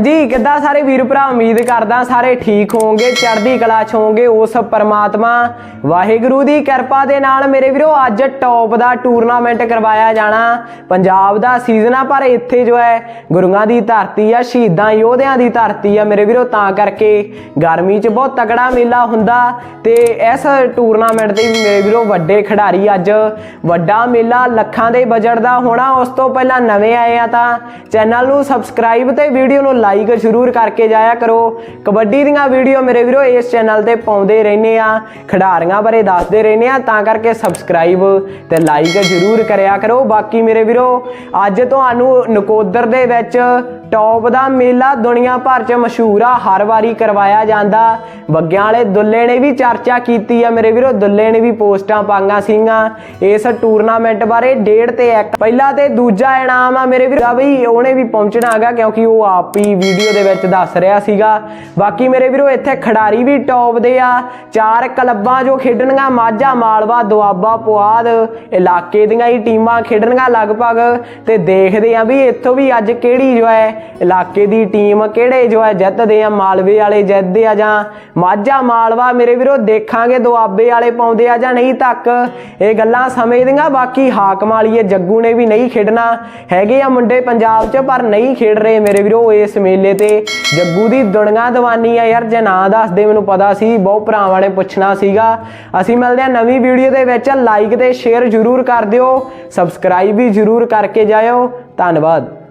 ਜੀ, ਕਿੱਦਾਂ ਸਾਰੇ ਵੀਰ ਭਰਾ, ਉਮੀਦ ਕਰਦਾ ਸਾਰੇ ਠੀਕ ਹੋਵੋਗੇ, ਚੜ੍ਹਦੀ ਕਲਾ ਚ ਹੋਵੋਗੇ, ਉਸ ਪਰਮਾਤਮਾ ਵਾਹਿਗੁਰੂ ਦੀ ਕਿਰਪਾ ਦੇ ਨਾਲ ਮੇਰੇ ਵੀਰੋ, ਅੱਜ ਟੌਪ ਦਾ ਟੂਰਨਾਮੈਂਟ ਕਰਵਾਇਆ ਜਾਣਾ। ਪੰਜਾਬ ਦਾ ਸੀਜ਼ਨ ਆ, ਪਰ ਇੱਥੇ ਜੋ ਹੈ, ਗੁਰੂਆਂ ਦੀ ਧਰਤੀ ਆ, ਸ਼ਹੀਦਾਂ ਯੋਧਿਆਂ ਦੀ ਧਰਤੀ ਆ, ਮੇਰੇ ਵੀਰੋ, ਤਾਂ ਕਰਕੇ ਗਰਮੀ 'ਚ ਬਹੁਤ ਤਕੜਾ ਮੇਲਾ ਹੁੰਦਾ। ਤੇ ਇਸ ਟੂਰਨਾਮੈਂਟ ਤੇ ਵੀ ਮੇਰੇ ਵੀਰੋ, ਵੱਡੇ ਖਿਡਾਰੀ ਅੱਜ ਵੱਡਾ ਮੇਲਾ ਲੱਖਾਂ ਦੇ ਬਜਟ ਦਾ ਹੋਣਾ। ਉਸ ਤੋਂ ਪਹਿਲਾਂ ਨਵੇਂ ਆਏ ਆ ਤਾਂ ਚੈਨਲ ਨੂੰ ਸਬਸਕ੍ਰਾਈਬ ਤੇ ਵੀਡੀਓ ਨੂੰ ਲਾਈਕ ਜ਼ਰੂਰ ਕਰਕੇ ਜਾਇਆ ਕਰੋ। ਕਬੱਡੀ ਦੀਆਂ ਵੀਡੀਓ ਮੇਰੇ ਵੀਰੋ ਇਸ ਚੈਨਲ ਤੇ ਪਾਉਂਦੇ ਰਹਿੰਦੇ ਆ, ਖਿਡਾਰੀਆਂ ਬਾਰੇ ਦੱਸਦੇ ਰਹਿੰਦੇ ਆ, ਤਾਂ ਕਰਕੇ ਸਬਸਕ੍ਰਾਈਬ ਤੇ ਲਾਈਕ ਜ਼ਰੂਰ ਕਰਿਆ ਕਰੋ। ਬਾਕੀ ਮੇਰੇ ਵੀਰੋ, ਅੱਜ ਤੁਹਾਨੂੰ ਨਕੋਦਰ ਦੇ ਵਿੱਚ ਟੌਪ ਦਾ ਮੇਲਾ ਦੁਨੀਆ ਭਰ 'ਚ ਮਸ਼ਹੂਰ ਆ, ਹਰ ਵਾਰੀ ਕਰਵਾਇਆ ਜਾਂਦਾ। ਬੱਗਿਆਂ ਵਾਲੇ ਦੁੱਲੇ ਨੇ ਵੀ ਚਰਚਾ ਕੀਤੀ ਆ, ਮੇਰੇ ਵੀਰੋ, ਦੁੱਲੇ ਨੇ ਵੀ ਪੋਸਟਾਂ ਪਾਈਆਂ ਸੀਗੀਆਂ। ਇਸ ਟੂਰਨਾਮੈਂਟ ਬਾਰੇ ਡੇਢ ਤੇ ਇੱਕ। ਪਹਿਲਾ ਤੇ ਦੂਜਾ ਇਨਾਮ ਆ, ਮੇਰੇ ਵੀਰੋ ਬਈ ਉਹਨੇ ਵੀ ਪਹੁੰਚਣਾ ਹੈਗਾ, ਕਿਉਂਕਿ ਉਹ ਆਪ ਹੀ ਵੀਡੀਓ ਦੇ ਵਿੱਚ ਦੱਸ ਰਿਹਾ ਸੀਗਾ। ਬਾਕੀ ਮੇਰੇ ਵੀਰੋ, ਇੱਥੇ ਖਿਡਾਰੀ ਵੀ ਟੌਪ ਦੇ ਆ। ਚਾਰ ਕਲੱਬਾਂ ਜੋ ਖੇਡਣੀਆਂ ਮਾਝਾ, ਮਾਲਵਾ, ਦੁਆਬਾ, ਪੁਆਧ, ਇਲਾਕੇ ਦੀਆਂ ਹੀ ਟੀਮਾਂ ਖੇਡਣੀਆਂ ਲਗਭਗ। ਤੇ ਦੇਖਦੇ ਆ ਵੀ ਇੱਥੋਂ ਵੀ ਅੱਜ ਕਿਹੜੀ ਜੋ ਹੈ ਇਲਾਕੇ ਦੀ ਟੀਮ ਕਿਹੜੇ ਜੋ ਹੈ ਜਿੱਤਦੇ ਆ? ਮਾਲਵੇ ਵਾਲੇ ਜਿੱਤਦੇ ਆ ਜਾਂ ਮਾਝਾ ਮਾਲਵਾ? ਮੇਰੇ ਵੀਰੋ, ਦੇਖਾਂਗੇ ਦੁਆਬੇ ਵਾਲੇ ਪਾਉਂਦੇ ਆ ਜਾਂ ਨਹੀਂ ਤੱਕ। ਇਹ ਗੱਲਾਂ ਸਮਝਦੀਆਂ ਬਾਕੀ ਹਾਕਮ ਵਾਲੀਏ ਜੱਗੂ ਨੇ ਵੀ ਨਹੀਂ ਖੇਡਣਾ। ਹੈਗੇ ਆ ਮੁੰਡੇ ਪੰਜਾਬ 'ਚ, ਪਰ ਨਹੀਂ ਖੇਡ ਰਹੇ ਮੇਰੇ ਵੀਰੋ ਇਸ ਮੇਲੇ ਤੇ। ਜੱਗੂ ਦੀ ਦੁਨੀਆ ਦਵਾਨੀ ਆ ਯਾਰ, ਜੇ ਨਾਂ ਦੱਸਦੇ ਮੈਨੂੰ ਪਤਾ ਸੀ, ਬਹੁਤ ਭਰਾਵਾਂ ਨੇ ਪੁੱਛਣਾ ਸੀਗਾ। ਅਸੀਂ ਮਿਲਦੇ ਆ ਨਵੀਂ ਵੀਡੀਓ ਦੇ ਵਿੱਚ। ਲਾਈਕ ਤੇ ਸ਼ੇਅਰ ਜ਼ਰੂਰ ਕਰ ਦਿਓ। ਸਬਸਕ੍ਰਾਈਬ ਵੀ ਜ਼ਰੂਰ ਕਰਕੇ ਜਾਇਓ। ਧੰਨਵਾਦ।